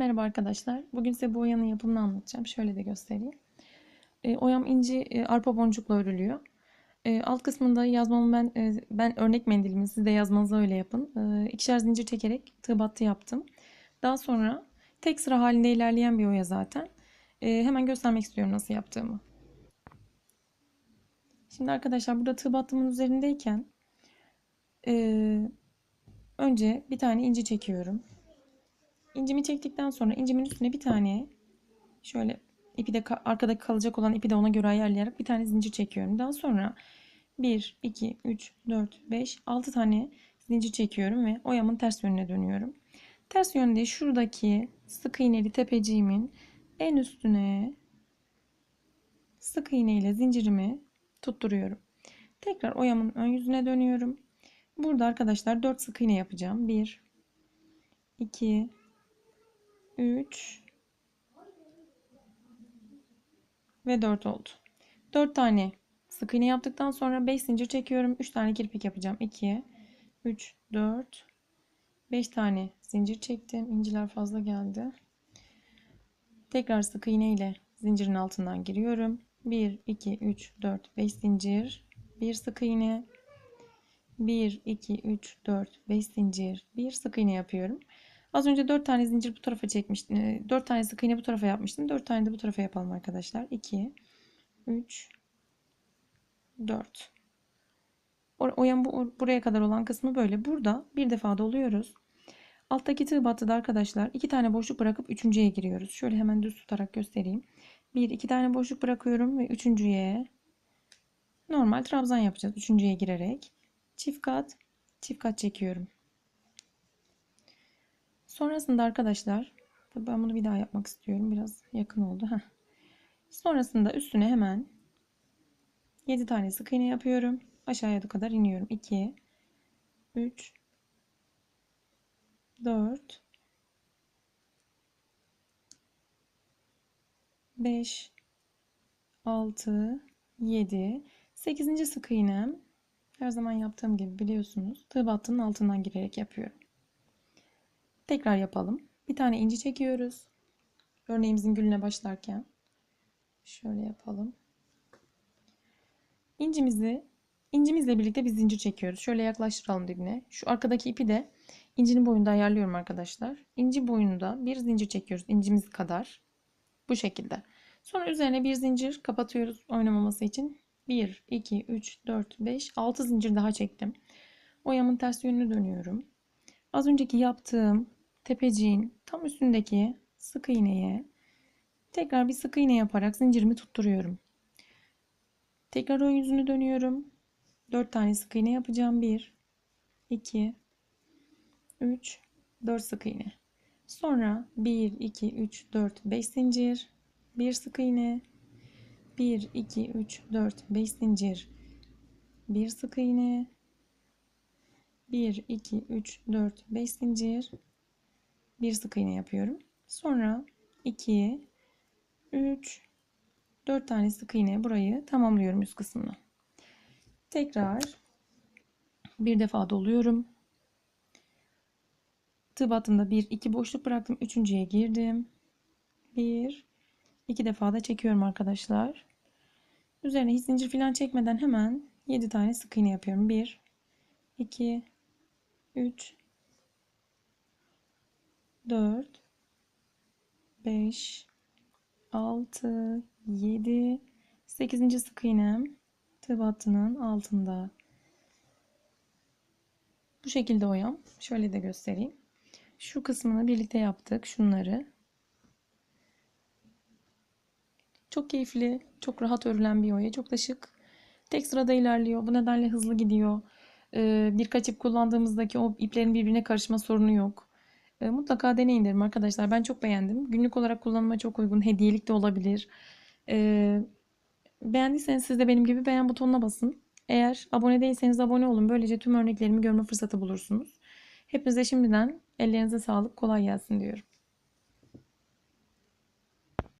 Merhaba arkadaşlar. Bugün size bu oyanın yapımını anlatacağım. Şöyle de göstereyim. E, oyam inci e, arpa boncukla örülüyor. E, alt kısmında yazmamı ben e, ben örnek mendilimi siz de yazmanızı öyle yapın. E, ikişer zincir çekerek tığ battı yaptım. Daha sonra tek sıra halinde ilerleyen bir oya zaten. E, hemen göstermek istiyorum nasıl yaptığımı. Şimdi arkadaşlar burada tığ battımın üzerindeyken e, önce bir tane inci çekiyorum. İncimi çektikten sonra incimin üstüne bir tane şöyle ipi de arkada kalacak olan ipi de ona göre ayarlayarak bir tane zincir çekiyorum. Daha sonra 1, 2, 3, 4, 5, 6 tane zincir çekiyorum ve oyamın ters yönüne dönüyorum. Ters yönde şuradaki sık iğneli tepeciğimin en üstüne sık iğne ile zincirimi tutturuyorum. Tekrar oyamın ön yüzüne dönüyorum. Burada arkadaşlar 4 sık iğne yapacağım. 1 2 3 ve 4 oldu. 4 tane sık iğne yaptıktan sonra 5 zincir çekiyorum. 3 tane kirpik yapacağım. 2 3 4 5 tane zincir çektim. İnciler fazla geldi. Tekrar sık iğne ile zincirin altından giriyorum. 1 2 3 4 5 zincir, 1 sık iğne, 1 2 3 4 5 zincir, 1 sık iğne yapıyorum. Az önce 4 tane zincir bu tarafa çekmiştim. 4 tane sık iğne bu tarafa yapmıştım. 4 tane de bu tarafa yapalım arkadaşlar. 2 3 4 o yan bu, buraya kadar olan kısmı böyle. Burada bir defa doluyoruz. Alttaki tığ battıda arkadaşlar iki tane boşluk bırakıp üçüncüye giriyoruz. Şöyle hemen düz tutarak göstereyim. Bir iki tane boşluk bırakıyorum ve üçüncüye normal trabzan yapacağız. Üçüncüye girerek çift kat çift kat çekiyorum. Sonrasında arkadaşlar ben bunu bir daha yapmak istiyorum. Biraz yakın oldu. Heh. Sonrasında üstüne hemen 7 tane sık iğne yapıyorum. Aşağıya kadar iniyorum. 2 3 4 5 6 7 8. sık iğnem her zaman yaptığım gibi biliyorsunuz tığ battının altından girerek yapıyorum. Tekrar yapalım. Bir tane inci çekiyoruz. Örneğimizin gülüne başlarken. Şöyle yapalım. İncimizi incimizle birlikte bir zincir çekiyoruz. Şöyle yaklaştıralım dibine. Şu arkadaki ipi de incinin boyunda ayarlıyorum arkadaşlar. İnci boyunda bir zincir çekiyoruz. incimiz kadar. Bu şekilde. Sonra üzerine bir zincir kapatıyoruz oynamaması için. 1, 2, 3, 4, 5, 6 zincir daha çektim. Oyamın ters yönünü dönüyorum. Az önceki yaptığım tepeciğin tam üstündeki sık iğneye tekrar bir sık iğne yaparak zincirimi tutturuyorum. Tekrar ön yüzünü dönüyorum. 4 tane sık iğne yapacağım. 1 2 3 4 sık iğne. Sonra 1 2 3 4 5 zincir, 1 sık iğne, 1 2 3 4 5 zincir, 1 sık iğne, 1 2 3 4 5 zincir, bir sık iğne yapıyorum. Sonra 2 3 4 tane sık iğne burayı tamamlıyorum üst kısmını. Tekrar bir defa doluyorum. Tığ battığımda 1 2 boşluk bıraktım. Üçüncüye girdim. 1 2 defa da çekiyorum arkadaşlar. Üzerine hiç zincir falan çekmeden hemen 7 tane sık iğne yapıyorum. 1 2 3 4 5 6 7 8. sık iğnem tığ battının altında. Bu şekilde oyam. Şöyle de göstereyim. Şu kısmını birlikte yaptık. Şunları. Çok keyifli, çok rahat örülen bir oya. Çok da şık. Tek sırada ilerliyor. Bu nedenle hızlı gidiyor. Ee, birkaç ip kullandığımızdaki o iplerin birbirine karışma sorunu yok. E, mutlaka deneyin derim arkadaşlar. Ben çok beğendim. Günlük olarak kullanıma çok uygun. Hediyelik de olabilir. E, beğendiyseniz siz de benim gibi beğen butonuna basın. Eğer abone değilseniz abone olun. Böylece tüm örneklerimi görme fırsatı bulursunuz. Hepinize şimdiden ellerinize sağlık, kolay gelsin diyorum.